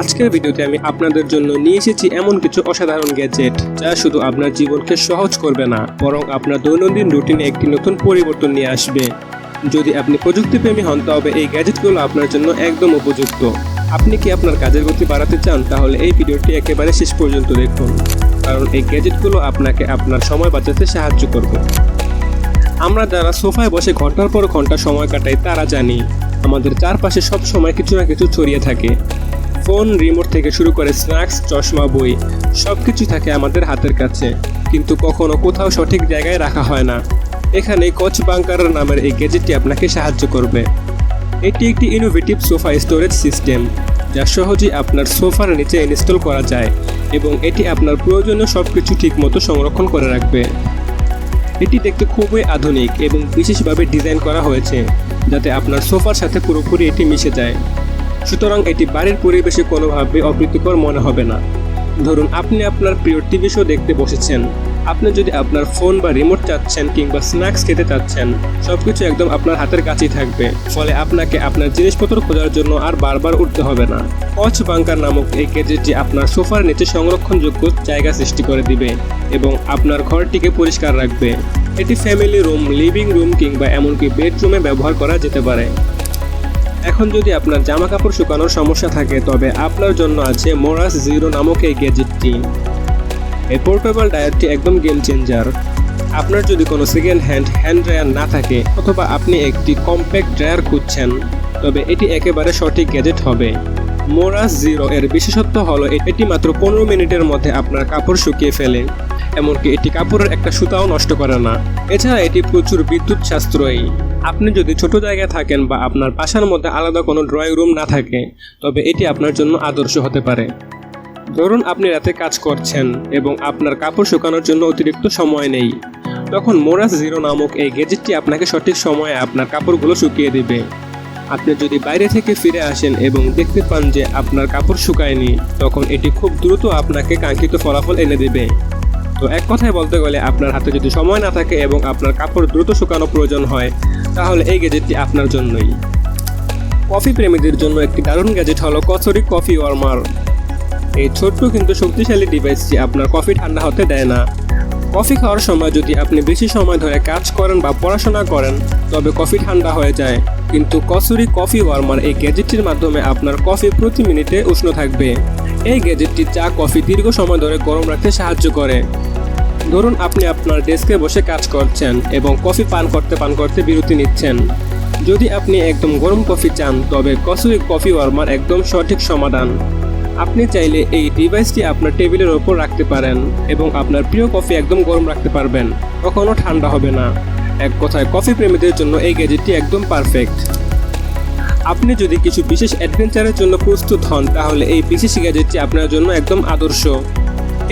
আজকের ভিডিওতে আমি আপনাদের জন্য নিয়ে এসেছি এমন কিছু অসাধারণ গ্যাজেট যা শুধু আপনার জীবনকে সহজ করবে না, বরং আপনার দৈনন্দিন রুটিনে একটি নতুন পরিবর্তন নিয়ে আসবে। যদি আপনি প্রযুক্তিপ্রেমী হন, তবে এই গ্যাজেটগুলো আপনার জন্য একদম উপযুক্ত। আপনি কি আপনার কাজের গতি বাড়াতে চান? তাহলে এই ভিডিওটি একেবারে শেষ পর্যন্ত দেখুন, কারণ এই গ্যাজেটগুলো আপনাকে আপনার সময় বাঁচাতে সাহায্য করবে। আমরা যারা সোফায় বসে ঘণ্টার পর ঘণ্টা সময় কাটাই, তারা জানি, আমাদের চারপাশে সব সময় কিছু না কিছু ছড়িয়ে থাকে। ফোন রিমোট থেকে শুরু করে স্ন্যাক্স, চশমা, বই সব কিছু থাকে আমাদের হাতের কাছে। কিন্তু কখনো কোথাও সঠিক জায়গায় রাখা হয় না। এখানে কচ বাংকার নামের এই গ্যাজেটটি আপনাকে সাহায্য করবে। এটি একটি ইনোভেটিভ সোফা স্টোরেজ সিস্টেম যা সহজেই আপনার সোফার নিচে ইনস্টল করা যায় এবং এটি আপনার প্রয়োজনীয় সব কিছু ঠিকমতো সংরক্ষণ করে রাখবে। এটি দেখতে খুবই আধুনিক এবং বিশেষভাবে ডিজাইন করা হয়েছে, যাতে আপনার সোফার সাথে পুরোপুরি এটি মিশে যায়। সুতরাং এটি বাড়ির পরিবেশে কোনোভাবে অপ্রীতিকর মনে হবে না। ধরুন, আপনি আপনার প্রিয় টিভি শো দেখতে বসেছেন। আপনি যদি আপনার ফোন বা রিমোট চাচ্ছেন কিংবা স্ন্যাক্স খেতে চাচ্ছেন, সবকিছু একদম আপনার হাতের কাছেই থাকবে। ফলে আপনাকে আপনার জিনিসপত্র খোঁজার জন্য আর বারবার উঠতে হবে না। কচ বাংকার নামক এই গ্যাজেটটি আপনার সোফার নিচে সংরক্ষণযোগ্য জায়গা সৃষ্টি করে দিবে এবং আপনার ঘরটিকে পরিষ্কার রাখবে। এটি ফ্যামিলি রুম লিভিং রুম কিংবা এমনকি বেডরুমে ব্যবহার করা যেতে পারে। এখন যদি আপনার জামা কাপড় শুকানোর সমস্যা থাকে, তবে আপনার জন্য আছে মোরাস জিরো নামক এই গ্যাজেটটি এই পোর্টেবল ডায়ারটি একদম গেম চেঞ্জার আপনার যদি কোনো সেকেন্ড হ্যান্ড হ্যান্ড ড্রায়ার না থাকে, অথবা আপনি একটি কম্প্যাক্ট ড্রায়ার খুঁজছেন, তবে এটি একেবারে সঠিক গ্যাজেট হবে। মোরাস জিরো এর বিশেষত্ব হলো, এটি মাত্র পনেরো মিনিটের মধ্যে আপনার কাপড় শুকিয়ে ফেলে। এমনকি এটি কাপড়ের একটা সুতাও নষ্ট করে না। এছাড়া এটি প্রচুর বিদ্যুৎ সাশ্রয়ী। আপনি যদি ছোট জায়গায় থাকেন বা আপনার বাসার মধ্যে আলাদা কোনো ড্রয়িং রুম না থাকে, তবে এটি আপনার জন্য আদর্শ হতে পারে। ধরুন আপনি রাতে কাজ করছেন এবং আপনার কাপড় শুকানোর জন্য অতিরিক্ত সময় নেই। তখন মোরাস জিরো নামক এই গ্যাজেটটি আপনাকে সঠিক সময়ে আপনার কাপড়গুলো শুকিয়ে দেবে। আপনি যদি বাইরে থেকে ফিরে আসেন এবং দেখতে পান যে আপনার কাপড় শুকায়নি, তখন এটি খুব দ্রুত আপনাকে কাঙ্ক্ষিত ফলাফল এনে দেবে। তো এক কথায় বলতে গেলে আপনার হাতে যদি সময় না থাকে এবং আপনার কাপড় দ্রুত শুকানো প্রয়োজন হয়, তাহলে এই গ্যাজেটটি আপনার জন্যই। কফি প্রেমীদের জন্য একটি দারুণ গ্যাজেট হলো কচুরি কফি ওয়ার্মার। এই ছোট্ট কিন্তু শক্তিশালী ডিভাইসটি আপনার কফি ঠান্ডা হতে দেয় না। কফি খাওয়ার সময় যদি আপনি বেশি সময় ধরে কাজ করেন বা পড়াশোনা করেন, তবে কফি ঠান্ডা হয়ে যায়। কিন্তু কসুরি কফি ওয়ার্মার এই গ্যাজেটটির মাধ্যমে আপনার কফি প্রতি মিনিটে উষ্ণ থাকবে। এই গ্যাজেটটি চা, কফি দীর্ঘ সময় ধরে গরম রাখতে সাহায্য করে। ধরুন আপনি আপনার ডেস্কে বসে কাজ করছেন এবং কফি পান করতে পান করতে বিরতি নিচ্ছেন। যদি আপনি একদম গরম কফি চান, তবে কসুরি কফি ওয়ার্মার একদম সঠিক সমাধান। আপনি চাইলে এই ডিভাইসটি আপনার টেবিলের ওপর রাখতে পারেন এবং আপনার প্রিয় কফি একদম গরম রাখতে পারবেন। কখনো ঠান্ডা হবে না। এক কথায়, কফি প্রেমীদের জন্য এই গ্যাজেটটি একদম পারফেক্ট। আপনি যদি কিছু বিশেষ অ্যাডভেঞ্চারের জন্য প্রস্তুত হন, তাহলে এই বিশেষ গ্যাজেটটি আপনার জন্য একদম আদর্শ।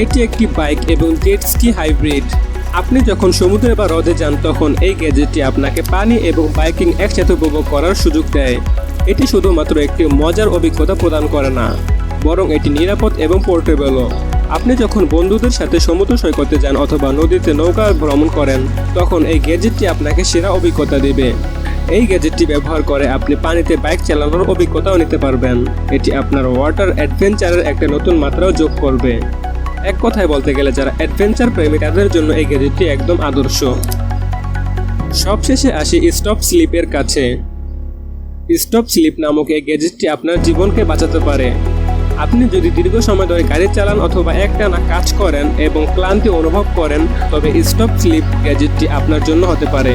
এটি একটি বাইক এবং জেট হাইব্রিড। আপনি যখন সমুদ্রে বা হ্রদে যান, তখন এই গ্যাজেটটি আপনাকে পানি এবং বাইকিং একসাথে উপভোগ করার সুযোগ দেয়। এটি শুধুমাত্র একটি মজার অভিজ্ঞতা প্রদান করে না, বরং এটি নিরাপদ এবং পোর্টেবলও। আপনি যখন বন্ধুদের সাথে সমুদ্র সৈকতে যান অথবা নদীতে নৌকা ভ্রমণ করেন, তখন এই গ্যাজেটটি আপনাকে সেরা অভিজ্ঞতা দেবে। এই গ্যাজেটটি ব্যবহার করে আপনি পানিতে বাইক চালানোর অভিজ্ঞতাও নিতে পারবেন। এটি আপনার ওয়াটার অ্যাডভেঞ্চারের একটা নতুন মাত্রাও যোগ করবে। এক কথায় বলতে গেলে যারা অ্যাডভেঞ্চার প্রেমী তাদের জন্য এই গ্যাজেটটি একদম আদর্শ। সবশেষে আসি স্টপ স্লিপের কাছে। স্টপ স্লিপ নামক এই গ্যাজেটটি আপনার জীবনকে বাঁচাতে পারে। আপনি যদি দীর্ঘ সময় ধরে গাড়ি চালান অথবা একটানা কাজ করেন এবং ক্লান্তি অনুভব করেন, তবে স্টপ স্লিপ গ্যাজেটটি আপনার জন্য হতে পারে।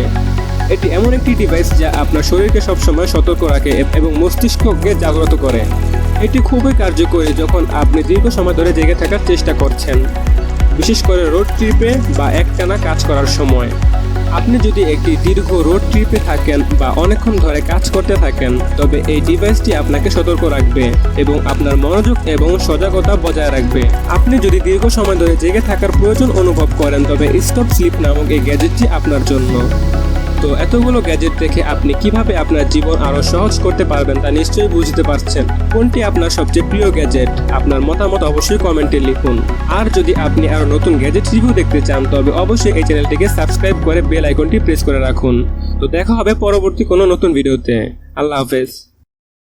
এটি এমন একটি ডিভাইস যা আপনার শরীরকে সবসময় সতর্ক রাখে এবং মস্তিষ্ককে জাগ্রত করে। এটি খুবই কার্যকরী যখন আপনি দীর্ঘ সময় ধরে জেগে থাকার চেষ্টা করছেন, বিশেষ করে রোড ট্রিপে বা একটানা কাজ করার সময়। আপনি যদি একটি দীর্ঘ রোড ট্রিপে থাকেন বা অনেকক্ষণ ধরে কাজ করতে থাকেন, তবে এই ডিভাইসটি আপনাকে সতর্ক রাখবে এবং আপনার মনোযোগ এবং সজাগতা বজায় রাখবে। আপনি যদি দীর্ঘ সময় ধরে জেগে থাকার প্রয়োজন অনুভব করেন, তবে স্টপ স্লিপ নামক এই গ্যাজেটটি আপনার জন্য। তো এতগুলো গ্যাজেট দেখে আপনি কীভাবে আপনার জীবন আরও সহজ করতে পারবেন তা নিশ্চয়ই বুঝতে পারছেন। কোনটি আপনার সবচেয়ে প্রিয় গ্যাজেট আপনার মতামত অবশ্যই কমেন্টে লিখুন। আর যদি আপনি আরও নতুন গ্যাজেট রিভিউ দেখতে চান, তবে অবশ্যই এই চ্যানেলটিকে সাবস্ক্রাইব করে বেল আইকনটি প্রেস করে রাখুন। তো দেখা হবে পরবর্তী কোনো নতুন ভিডিওতে আল্লাহ হাফেজ।